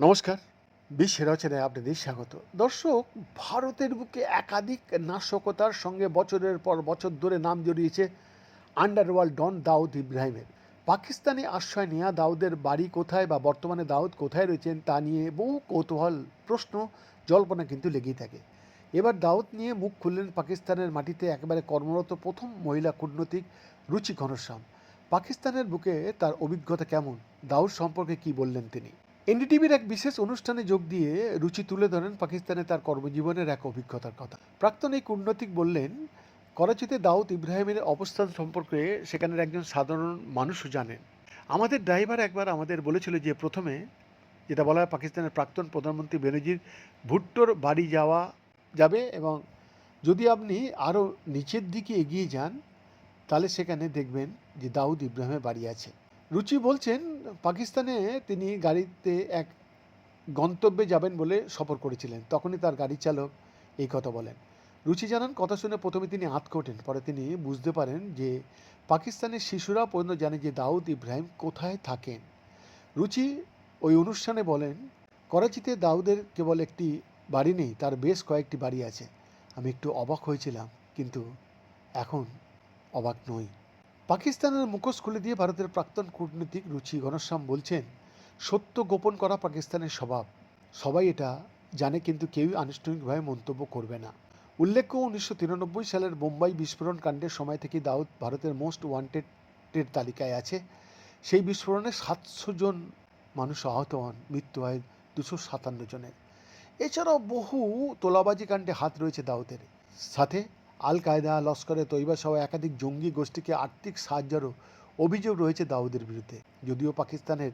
নমস্কার। বিশ্বের রচনায় আপনাদের স্বাগত। দর্শক, ভারতের বুকে একাধিক নাশকতার সঙ্গে বছরের পর বছর ধরে নাম জড়িয়েছে আন্ডারওয়ার্ল্ড ডন দাউদ ইব্রাহিমের। পাকিস্তানে আশ্রয় নেওয়া দাউদের বাড়ি কোথায় বা বর্তমানে দাউদ কোথায় রয়েছেন তা নিয়ে বহু কৌতূহল, প্রশ্ন, জল্পনা কিন্তু লেগেই থাকে। এবার দাউদ নিয়ে মুখ খুললেন পাকিস্তানের মাটিতে একেবারে কর্মরত প্রথম মহিলা কূটনৈতিক রুচি ঘনশ্যাম। পাকিস্তানের বুকে তার অভিজ্ঞতা কেমন? দাউদ সম্পর্কে কি বললেন তিনি? এনডিটিভির এক বিশেষ অনুষ্ঠানে যোগ দিয়ে রুচি তুলে ধরেন পাকিস্তানে তার কর্মজীবনের এক অভিজ্ঞতার কথা। প্রাক্তন এই কূটনৈতিক বললেন, করাচিতে দাউদ ইব্রাহিমের অবস্থান সম্পর্কে সেখানের একজন সাধারণ মানুষও জানেন। আমাদের ড্রাইভার একবার আমাদের বলেছিল যে প্রথমে যেটা বলা হয় পাকিস্তানের প্রাক্তন প্রধানমন্ত্রী বেনজির ভুট্টোর বাড়ি যাওয়া যাবে এবং যদি আপনি আরও নিচের দিকে এগিয়ে যান তাহলে সেখানে দেখবেন যে দাউদ ইব্রাহিমের বাড়ি আছে। রুচি বলছেন, পাকিস্তানে তিনি গাড়িতে এক গন্তব্যে যাবেন বলে সফর করেছিলেন। তখনই তার গাড়ি চালক এই কথা বলেন। রুচি জানান, কথা শুনে প্রথমে তিনি আঁতকে ওঠেন পরে তিনি বুঝতে পারেন যে পাকিস্তানের শিশুরা পর্যন্ত জানে যে দাউদ ইব্রাহিম কোথায় থাকেন। রুচি ওই অনুষ্ঠানে বলেন, করাচিতে দাউদের কেবল একটি বাড়ি নেই, তার বেশ কয়েকটি বাড়ি আছে। আমি একটু অবাক হয়েছিলাম, কিন্তু এখন অবাক নই। পাকিস্তানের মুখোশ খুলে দিয়ে ভারতের প্রাক্তন কূটনীতিক রুচি ঘনশ্যাম বলছেন, সত্য গোপন করা পাকিস্তানের স্বভাব। সবাই এটা জানে কিন্তু কেউই আনুষ্ঠানিকভাবে মন্তব্য করবে না। উল্লেখ্য, উনিশশো তিরানব্বই সালের বোম্বাই বিস্ফোরণ কাণ্ডের সময় থেকে দাউদ ভারতের মোস্ট ওয়ান্টেডের তালিকায় আছে। সেই বিস্ফোরণে সাতশো জন মানুষ আহত হন, মৃত্যু হয় দুশো সাতান্ন জনের। এছাড়াও বহু তোলাবাজি কাণ্ডে হাত রয়েছে দাউদের। সাথে আল কায়দা লস্করে তৈবা সহ একাধিক জঙ্গি গোষ্ঠীকে আর্থিক সাহায্যেরও অভিযোগ রয়েছে দাউদের বিরুদ্ধে। যদিও পাকিস্তানের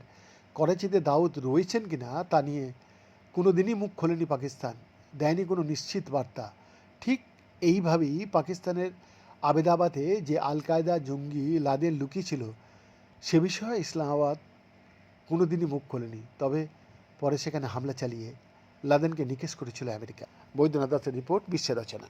করাচিতে দাউদ রয়েছেন কিনা তা নিয়ে কোনো দিনই মুখ খোলেনি পাকিস্তান, দেয়নি কোনো নিশ্চিত বার্তা। ঠিক এইভাবেই পাকিস্তানের আবেদাবাদে যে আল কায়দা জঙ্গি লাদেন লুকিয়েছিল সে বিষয়ে ইসলামাবাদ কোনো দিনই মুখ খোলেনি। তবে পরে সেখানে হামলা চালিয়ে লাদেনকে নিকেশ করেছিল আমেরিকা। বৈদ্যনাথ দাসের রিপোর্ট বিশ্বের রচনা।